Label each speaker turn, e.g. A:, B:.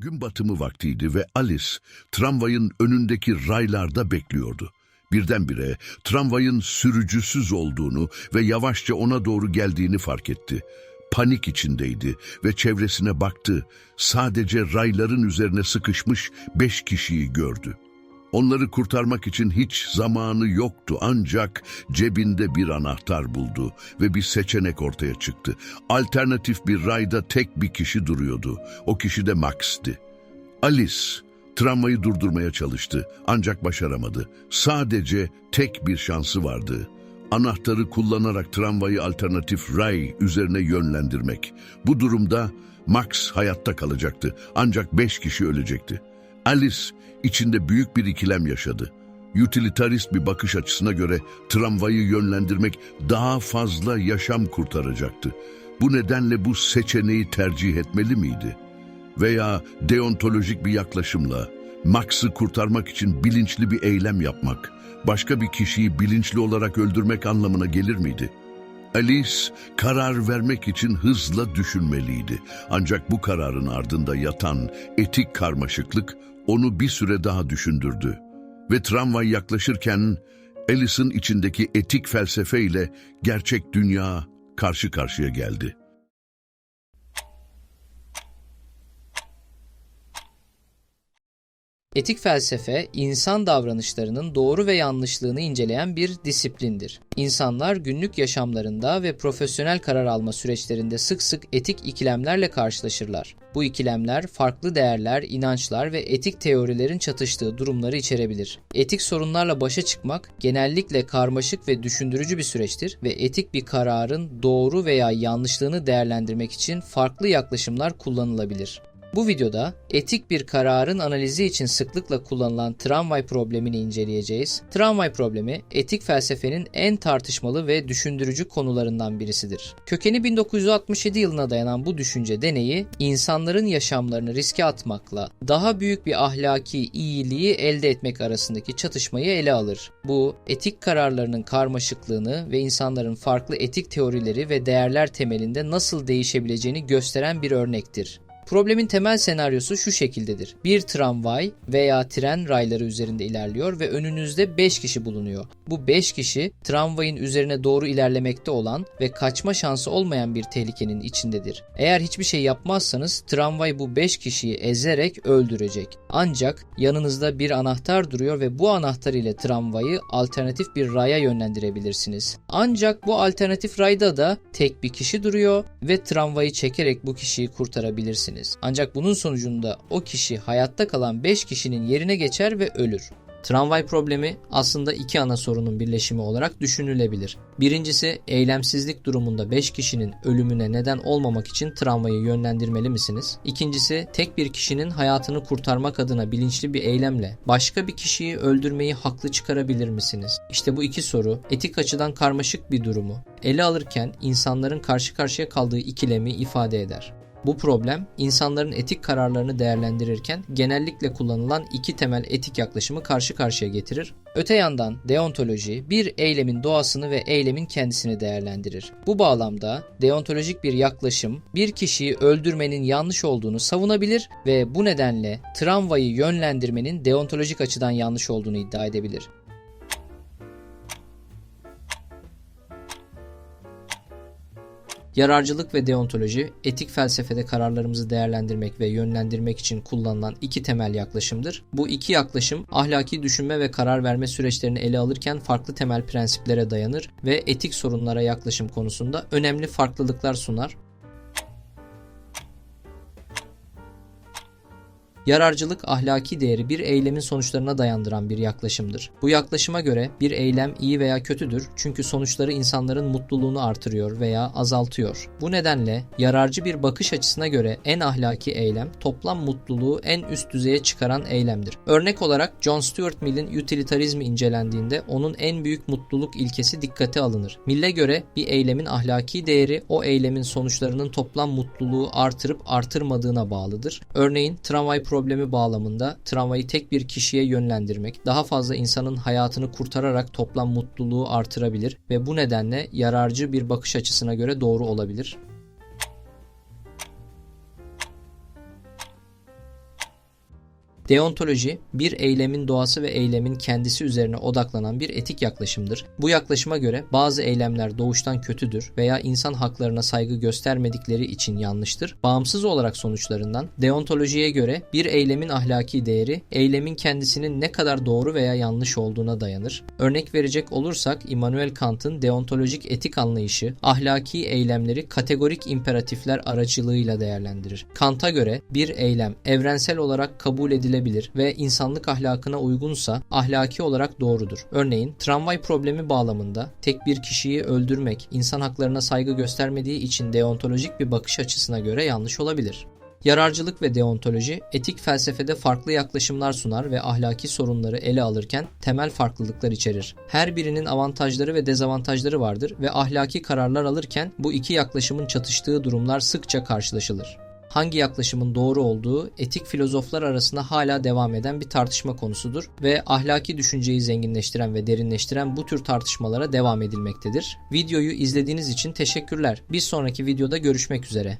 A: Gün batımı vaktiydi ve Alice tramvayın önündeki raylarda bekliyordu. Birdenbire tramvayın sürücüsüz olduğunu ve yavaşça ona doğru geldiğini fark etti. Panik içindeydi ve çevresine baktı. Sadece rayların üzerine sıkışmış beş kişiyi gördü. Onları kurtarmak için hiç zamanı yoktu ancak cebinde bir anahtar buldu ve bir seçenek ortaya çıktı. Alternatif bir rayda tek bir kişi duruyordu. O kişi de Max'ti. Alice tramvayı durdurmaya çalıştı ancak başaramadı. Sadece tek bir şansı vardı. Anahtarı kullanarak tramvayı alternatif ray üzerine yönlendirmek. Bu durumda Max hayatta kalacaktı ancak beş kişi ölecekti. Alice içinde büyük bir ikilem yaşadı. Utilitarist bir bakış açısına göre tramvayı yönlendirmek daha fazla yaşam kurtaracaktı. Bu nedenle bu seçeneği tercih etmeli miydi? Veya deontolojik bir yaklaşımla Max'ı kurtarmak için bilinçli bir eylem yapmak, başka bir kişiyi bilinçli olarak öldürmek anlamına gelir miydi? Alice karar vermek için hızla düşünmeliydi. Ancak bu kararın ardında yatan etik karmaşıklık onu bir süre daha düşündürdü. Ve tramvay yaklaşırken Alice'ın içindeki etik felsefe ile gerçek dünya karşı karşıya geldi.
B: Etik felsefe, insan davranışlarının doğru ve yanlışlığını inceleyen bir disiplindir. İnsanlar günlük yaşamlarında ve profesyonel karar alma süreçlerinde sık sık etik ikilemlerle karşılaşırlar. Bu ikilemler farklı değerler, inançlar ve etik teorilerin çatıştığı durumları içerebilir. Etik sorunlarla başa çıkmak genellikle karmaşık ve düşündürücü bir süreçtir ve etik bir kararın doğru veya yanlışlığını değerlendirmek için farklı yaklaşımlar kullanılabilir. Bu videoda etik bir kararın analizi için sıklıkla kullanılan tramvay problemini inceleyeceğiz. Tramvay problemi etik felsefenin en tartışmalı ve düşündürücü konularından birisidir. Kökeni 1967 yılına dayanan bu düşünce deneyi insanların yaşamlarını riske atmakla daha büyük bir ahlaki iyiliği elde etmek arasındaki çatışmayı ele alır. Bu etik kararlarının karmaşıklığını ve insanların farklı etik teorileri ve değerler temelinde nasıl değişebileceğini gösteren bir örnektir. Problemin temel senaryosu şu şekildedir. Bir tramvay veya tren rayları üzerinde ilerliyor ve önünüzde 5 kişi bulunuyor. Bu 5 kişi tramvayın üzerine doğru ilerlemekte olan ve kaçma şansı olmayan bir tehlikenin içindedir. Eğer hiçbir şey yapmazsanız tramvay bu 5 kişiyi ezerek öldürecek. Ancak yanınızda bir anahtar duruyor ve bu anahtar ile tramvayı alternatif bir raya yönlendirebilirsiniz. Ancak bu alternatif rayda da tek bir kişi duruyor ve tramvayı çekerek bu kişiyi kurtarabilirsiniz. Ancak bunun sonucunda o kişi hayatta kalan 5 kişinin yerine geçer ve ölür. Tramvay problemi aslında iki ana sorunun birleşimi olarak düşünülebilir. Birincisi eylemsizlik durumunda 5 kişinin ölümüne neden olmamak için tramvayı yönlendirmeli misiniz? İkincisi tek bir kişinin hayatını kurtarmak adına bilinçli bir eylemle başka bir kişiyi öldürmeyi haklı çıkarabilir misiniz? İşte bu iki soru etik açıdan karmaşık bir durumu ele alırken insanların karşı karşıya kaldığı ikilemi ifade eder. Bu problem insanların etik kararlarını değerlendirirken genellikle kullanılan iki temel etik yaklaşımı karşı karşıya getirir. Öte yandan deontoloji bir eylemin doğasını ve eylemin kendisini değerlendirir. Bu bağlamda deontolojik bir yaklaşım bir kişiyi öldürmenin yanlış olduğunu savunabilir ve bu nedenle tramvayı yönlendirmenin deontolojik açıdan yanlış olduğunu iddia edebilir. Yararcılık ve deontoloji, etik felsefede kararlarımızı değerlendirmek ve yönlendirmek için kullanılan iki temel yaklaşımdır. Bu iki yaklaşım ahlaki düşünme ve karar verme süreçlerini ele alırken farklı temel prensiplere dayanır ve etik sorunlara yaklaşım konusunda önemli farklılıklar sunar. Yararcılık ahlaki değeri bir eylemin sonuçlarına dayandıran bir yaklaşımdır. Bu yaklaşıma göre bir eylem iyi veya kötüdür çünkü sonuçları insanların mutluluğunu artırıyor veya azaltıyor. Bu nedenle yararcı bir bakış açısına göre en ahlaki eylem toplam mutluluğu en üst düzeye çıkaran eylemdir. Örnek olarak John Stuart Mill'in utilitarizmi incelendiğinde onun en büyük mutluluk ilkesi dikkate alınır. Mill'e göre bir eylemin ahlaki değeri o eylemin sonuçlarının toplam mutluluğu artırıp artırmadığına bağlıdır. Örneğin tramvay problemi bağlamında tramvayı tek bir kişiye yönlendirmek daha fazla insanın hayatını kurtararak toplam mutluluğu artırabilir ve bu nedenle yararcı bir bakış açısına göre doğru olabilir. Deontoloji, bir eylemin doğası ve eylemin kendisi üzerine odaklanan bir etik yaklaşımdır. Bu yaklaşıma göre bazı eylemler doğuştan kötüdür veya insan haklarına saygı göstermedikleri için yanlıştır. Bağımsız olarak sonuçlarından deontolojiye göre bir eylemin ahlaki değeri, eylemin kendisinin ne kadar doğru veya yanlış olduğuna dayanır. Örnek verecek olursak Immanuel Kant'ın deontolojik etik anlayışı ahlaki eylemleri kategorik imperatifler aracılığıyla değerlendirir. Kant'a göre bir eylem evrensel olarak kabul edilebilir ve insanlık ahlakına uygunsa ahlaki olarak doğrudur. Örneğin tramvay problemi bağlamında tek bir kişiyi öldürmek insan haklarına saygı göstermediği için deontolojik bir bakış açısına göre yanlış olabilir. Yararcılık ve deontoloji etik felsefede farklı yaklaşımlar sunar ve ahlaki sorunları ele alırken temel farklılıklar içerir. Her birinin avantajları ve dezavantajları vardır ve ahlaki kararlar alırken bu iki yaklaşımın çatıştığı durumlar sıkça karşılaşılır. Hangi yaklaşımın doğru olduğu etik filozoflar arasında hala devam eden bir tartışma konusudur ve ahlaki düşünceyi zenginleştiren ve derinleştiren bu tür tartışmalara devam edilmektedir. Videoyu izlediğiniz için teşekkürler. Bir sonraki videoda görüşmek üzere.